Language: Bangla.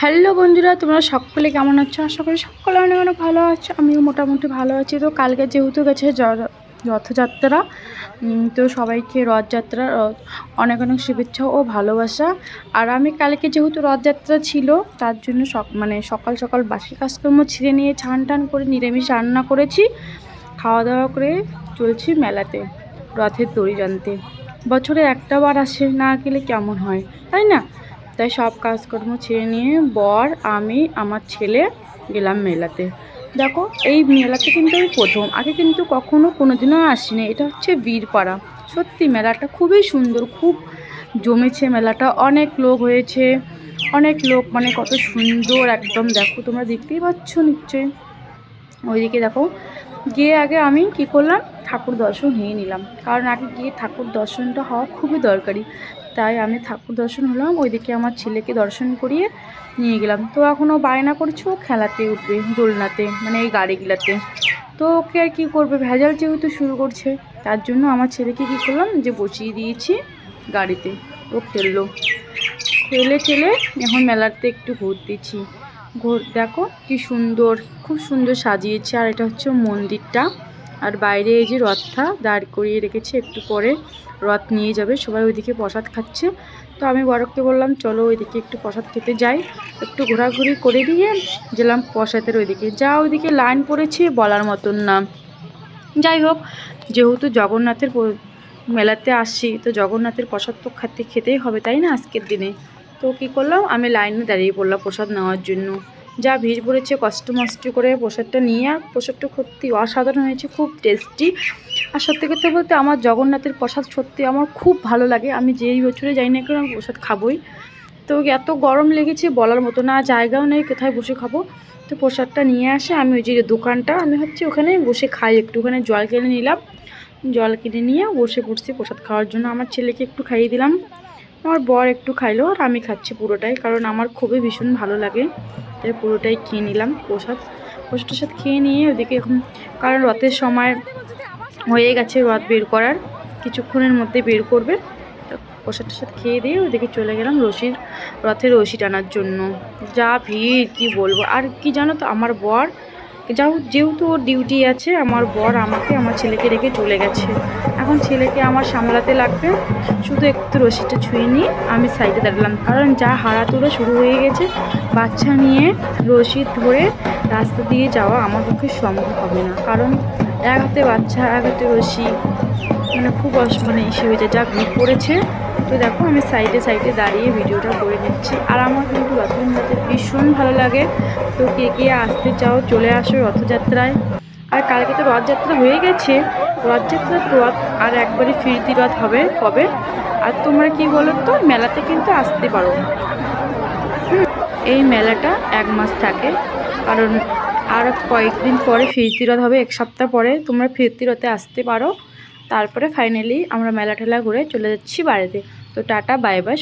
হ্যালো বন্ধুরা, তোমরা সকলে কেমন আছো? আশা করি সকলে অনেক অনেক ভালো আছো। আমিও মোটামুটি ভালো আছি। তো কালকে যেহেতু গেছে রথযাত্রা তো সবাইকে রথযাত্রা অনেক অনেক শুভেচ্ছা ও ভালোবাসা। আর আমি কালকে যেহেতু রথযাত্রা ছিল, তার জন্য সক মানে সকাল সকাল বাসি কাজকর্ম ছিঁড়ে নিয়ে ছান টান করে নিরামিষ রান্না করেছি। খাওয়া দাওয়া করে চলছি মেলাতে, রথের দড়ি জানতে বছরে একটা বার আসে, না গেলে কেমন হয়? তাই না? তাই সব কাজকর্ম ছেড়ে নিয়ে বর, আমি, আমার ছেলে গেলাম মেলাতে। দেখো, এই মেলাতে কিন্তু আমি প্রথম। আগে কিন্তু কখনো কোনোদিনও আসিনি। এটা হচ্ছে বীরপাড়া। সত্যি, মেলাটা খুবই সুন্দর, খুব জমেছে মেলাটা। অনেক লোক হয়েছে, অনেক লোক মানে কত সুন্দর একদম। দেখো, তোমরা দেখতেই পাচ্ছ নিশ্চয়ই। ওইদিকে দেখো, গিয়ে আগে আমি কি করলাম? ঠাকুর দর্শন নিয়ে নিলাম। কারণ আগে গিয়ে ঠাকুর দর্শনটা হওয়া খুবই দরকারি। তাই আমি ঠাকুর দর্শন হলাম, ওইদিকে আমার ছেলেকে দর্শন করিয়ে নিয়ে গেলাম। তো এখনও বায়না করছে, খেলাতে উঠবে, দোলনাতে মানে এই গাড়িগুলাতে। তো ওকে আর কী করবে? ভেজাল যেহেতু শুরু করছে, তার জন্য আমার ছেলেকে কী করলাম যে বসিয়ে দিয়েছি গাড়িতে। ও খেললো। খেলে খেলে এখন মেলাতে একটু ঘুরতেছি। ঘুর, দেখো কি সুন্দর, খুব সুন্দর সাজিয়েছে। আর এটা হচ্ছে মন্দিরটা। আর বাইরে এই যে রথটা দাঁড় করিয়ে রেখেছে, একটু পরে রথ নিয়ে যাবে, সবাই ওইদিকে প্রসাদ খাচ্ছে। তো আমি বরফকে বললাম, চলো ওইদিকে একটু প্রসাদ খেতে যাই, একটু ঘোরাঘুরি করে দিয়ে গেলাম প্রসাদের ওইদিকে। যা ওইদিকে লাইন পড়েছে বলার মতন না। যাই হোক, যেহেতু জগন্নাথের মেলাতে আসছি, তো জগন্নাথের প্রসাদ তো খেতে, খেতেই হবে, তাই না, আজকের দিনে? তো কী করলাম, আমি লাইনে দাঁড়িয়ে পড়লাম প্রসাদ নেওয়ার জন্য। যা ভিড় পড়েছে, কষ্ট মষ্ট করে প্রসাদটা নিয়ে আর প্রসাদটা সত্যি অসাধারণ হয়েছে, খুব টেস্টি আর সত্যি কথা বলতে আমার জগন্নাথের প্রসাদ সত্যি আমার খুব ভালো লাগে। আমি যেই বছরে যাই না কেন প্রসাদ খাবোই। তো এত গরম লেগেছে, বলার মতো না, জায়গাও নেই, কোথায় বসে খাব? তো প্রসাদটা নিয়ে আসে, আমি ওই যে দোকানটা, আমি হচ্ছে ওখানে বসে খাই। একটু ওখানে জল কিনে নিলাম। জল কিনে নিয়ে বসে পড়ছি প্রসাদ খাওয়ার জন্য। আমার ছেলেকে একটু খাইয়ে দিলাম। আমার বর একটু খাইলো আর আমি খাচ্ছি পুরোটাই, কারণ আমার খুবই ভীষণ ভালো লাগে। তাই পুরোটাই খেয়ে নিলাম প্রসাদ। প্রসাদ টসাদ খেয়ে নিয়ে ওদিকে এখন কারণ রথের সময় হয়ে গেছে রথ বের করার, কিছুক্ষণের মধ্যে বের করবে। তো প্রসাদ টসাদ খেয়ে দিয়ে ওদিকে চলে গেলাম রশির, রথের রশি টানার জন্য। যা ভিড়, কি বলব? আর কি জানো তো, আমার বর যাও, যেহেতু ওর ডিউটি আছে, আমার বর আমাকে, আমার ছেলেকে রেখে চলে গেছে। এখন ছেলেকে আমার সামলাতে লাগবে। শুধু একটু রশিটা ছুঁয়ে নিয়ে আমি সাইডে দাঁড়ালাম। কারণ যা হারাতুরা শুরু হয়ে গেছে, বাচ্চা নিয়ে রশি ধরে রাস্তা দিয়ে যাওয়া আমার পক্ষে সম্ভব হবে না। কারণ এক হাতে বাচ্চা, এক হাতে রশি মানে খুব অস মানে ইসে হয়ে যায়। যা পড়েছে তো দেখো, আমি সাইডে সাইডে দাঁড়িয়ে ভিডিওটা করে নিচ্ছি। আর আমার কিন্তু রথযাত্রাতে ভীষণ ভালো লাগে। তো কে কে আসতে চাও, চলে আসো রথযাত্রায়। আর কালকে তো রথযাত্রা হয়ে গেছে। রথযাত্রার রথ আর একবারই ফিরতি রথ হবে কবে? আর তোমরা কি বলো তো মেলাতে কিন্তু আসতে পারো। এই মেলাটা এক মাস থাকে। কারণ আর কয়েকদিন পরে ফিরতি রথ হবে, এক সপ্তাহ পরে তোমরা ফিরতি রথে আসতে পারো। তারপরে ফাইনালি আমরা মেলা ঠেলা ঘুরে চলে যাচ্ছি বাড়িতে। তো টাটা বাই বাই